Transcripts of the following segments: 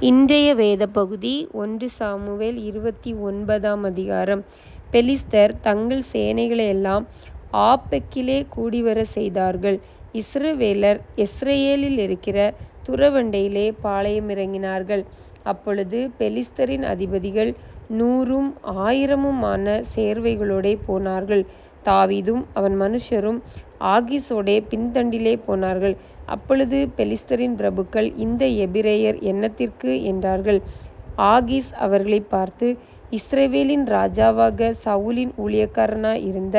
இன்றைய வேத பகுதி ஒன்று சாமுவேல் இருபத்தி ஒன்பதாம் அதிகாரம் பெலிஸ்தர் தங்கள் சேனைகளையெல்லாம் ஆப்பெக்கிலே கூடிவரச் செய்தார்கள். இஸ்ரவேலர் இஸ்ரேலில் இருக்கிற துறவண்டையிலே பாளையமிறங்கினார்கள். அப்பொழுது பெலிஸ்தரின் அதிபதிகள் நூறும் ஆயிரமுமான சேர்வைகளோடே போனார்கள். தாவீதும் அவன் மனுஷரும் ஆகிசோடே பின்தண்டிலே போனார்கள். அப்பொழுது பெலிஸ்தரின் பிரபுக்கள் இந்த எபிரேயர் என்னத்திற்கு? என்றார்கள். ஆகீஸ் அவர்களை பார்த்து இஸ்ரேவேலின் ராஜாவாக சவுலின் ஊழியக்காரனாயிருந்த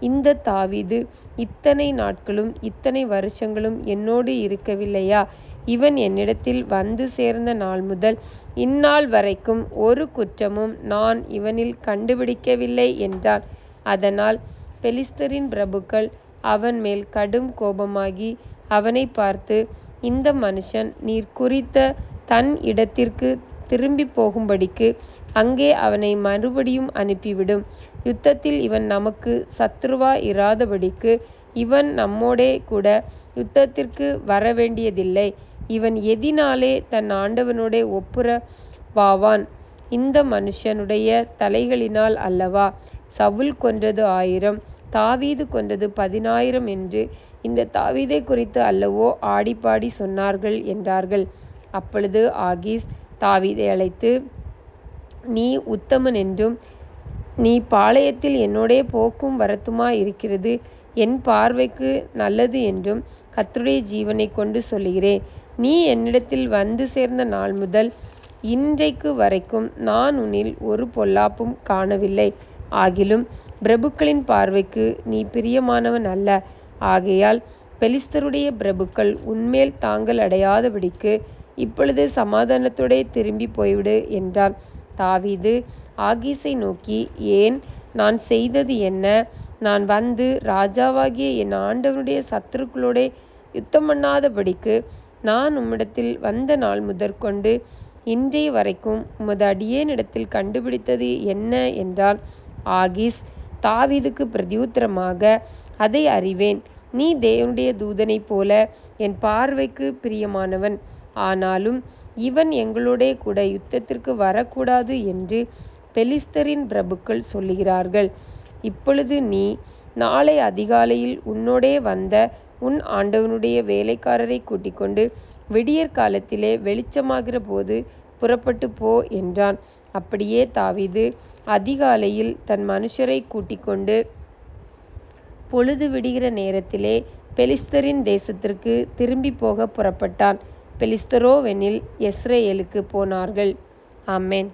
இந்த தாவீது இத்தனை நாட்களும் இத்தனை வருஷங்களும் என்னோடு இருக்கவில்லையா? இவன் என்னிடத்தில் வந்து சேர்ந்த நாள் முதல் இந்நாள் வரைக்கும் ஒரு குற்றமும் நான் இவனில் கண்டுபிடிக்கவில்லை என்றான். அதனால் பெலிஸ்தரின் பிரபுக்கள் அவன் மேல் கடும் கோபமாகி அவனை பார்த்து இந்த மனுஷன் நீர் குறித்த தன் இடத்திற்கு திரும்பிப் போகும்படிக்கு அங்கே அவனை மறுபடியும் அனுப்பிவிடும். யுத்தத்தில் இவன் நமக்கு சத்ருவா இராதபடிக்கு இவன் நம்மோடே கூட யுத்தத்திற்கு வரவேண்டியதில்லை. இவன் எதினாலே தன் ஆண்டவனோடே ஒப்புரவாவான்? இந்த மனுஷனுடைய தலைகளினால் அல்லவா? சவுல் கொன்றது ஆயிரம் தாவீது கொன்றது பதினாயிரம் என்று இந்த தாவீதை குறித்து அல்லவோ ஆடிப்பாடி சொன்னார்கள் என்றார்கள். அப்பொழுது ஆகீஸ் தாவீதை அழைத்து நீ உத்தமன் என்றும் நீ பாளையத்தில் என்னோடே போக்கும் வரத்துமாயிருக்கிறது என் பார்வைக்கு நல்லது என்றும் கத்துடைய ஜீவனை கொண்டு சொல்லுகிறேன். நீ என்னிடத்தில் வந்து சேர்ந்த நாள் முதல் இன்றைக்கு வரைக்கும் நான் உன்னில் ஒரு பொல்லாப்பும் காணவில்லை. ஆகிலும் பிரபுக்களின் பார்வைக்கு நீ பிரியமானவன் அல்ல. ஆகையால் பெலிஸ்தருடைய பிரபுக்கள் உன்மேல் தாங்கள் அடையாதபடிக்கு இப்பொழுது சமாதானத்தோடே திரும்பி போய்விடு என்றான். தாவீது ஆகீஸை நோக்கி ஏன்? நான் செய்தது என்ன? நான் வந்து ராஜாவாகிய என் ஆண்டவனுடைய சத்ருக்களோடே யுத்தம் பண்ணாதபடிக்கு நான் உம்மிடத்தில் வந்த நாள் முதற்கொண்டு இன்றைய வரைக்கும் உமது அடியேனிடத்தில் கண்டுபிடித்தது என்ன? என்றான். ஆகீஸ் தாவீதுக்கு பிரதியுத்தரமாக அதை அறிவேன். நீ தேவனுடைய தூதனைப்போல என் பார்வைக்கு பிரியமானவன். ஆனாலும் இவன் எங்களோடேகூட யுத்தத்திற்கு வரக்கூடாது என்று பெலிஸ்தரின் பிரபுக்கள் சொல்லுகிறார்கள். இப்பொழுது நீ நாளை அதிகாலையில் உன்னோடே வந்த உன் ஆண்டவனுடைய வேலைக்காரரை கூட்டிக்கொண்டு வெளிச்சமாகிற போது புறப்பட்டு போ என்றான். அப்படியே தாவிது அதிகாலையில் தன் மனுஷரை கூட்டிக்கொண்டு பொழுது விடுகிற நேரத்திலே பெலிஸ்தரின் தேசத்திற்கு திரும்பி போக புறப்பட்டான். பெலிஸ்தரோவெனில் யெஸ்ரயேலுக்குப் போனார்கள். அம்மேன்